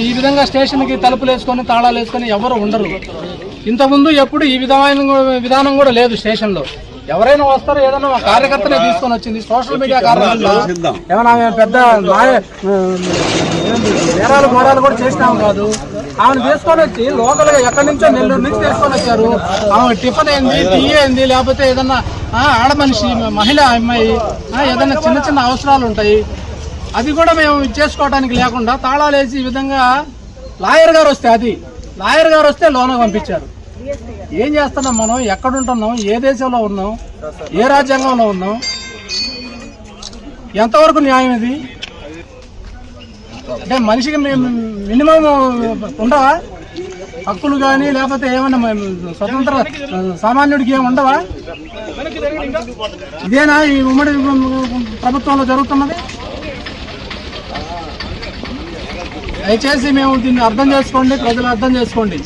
ఈ విధంగా స్టేషన్కి తలుపులు వేసుకొని తాళాలు వేసుకొని ఎవరు ఉండరు. ఇంతకుముందు ఎప్పుడు ఈ విధమైన విధానం కూడా లేదు స్టేషన్లో. ఎవరైనా వస్తారో ఏదైనా మా కార్యకర్తనే తీసుకొని వచ్చింది. సోషల్ మీడియా కారణంగా ఏమైనా పెద్ద నేరాలు ఘోరాలు కూడా చేసినాం కాదు. ఆమెను తీసుకొని వచ్చి లోకల్గా ఎక్కడి నుంచో నెల్లూరు నుంచి తీసుకొని వచ్చారు. ఆమె టిఫిన్ ఏంది టీ ఏంది లేకపోతే ఏదన్నా ఆ, ఆడ మనిషి మహిళ అమ్మాయి ఆ, ఏదన్నా చిన్న చిన్న అవసరాలు ఉంటాయి. అది కూడా మేము చేసుకోవడానికి లేకుండా తాళాలు వేసి ఈ విధంగా లాయర్ గారు వస్తే అది లాయర్ గారు వస్తే లోన పంపించారు. ఏం చేస్తున్నాం మనం? ఎక్కడుంటున్నాం ఏ దేశంలో ఉన్నాం? ఏ రాజ్యాంగంలో ఉన్నాం? ఎంతవరకు న్యాయం ఇది? అంటే మనిషికి మినిమం ఉండవా? హక్కులు కానీ లేకపోతే ఏమన్నా స్వతంత్ర సామాన్యుడికి ఏమి ఉండవా? ఇదేనా ఈ ఉమ్మడి ప్రభుత్వంలో జరుగుతున్నది? దయచేసి మేము దీన్ని అర్థం చేసుకోండి ప్రజలు అర్థం చేసుకోండి.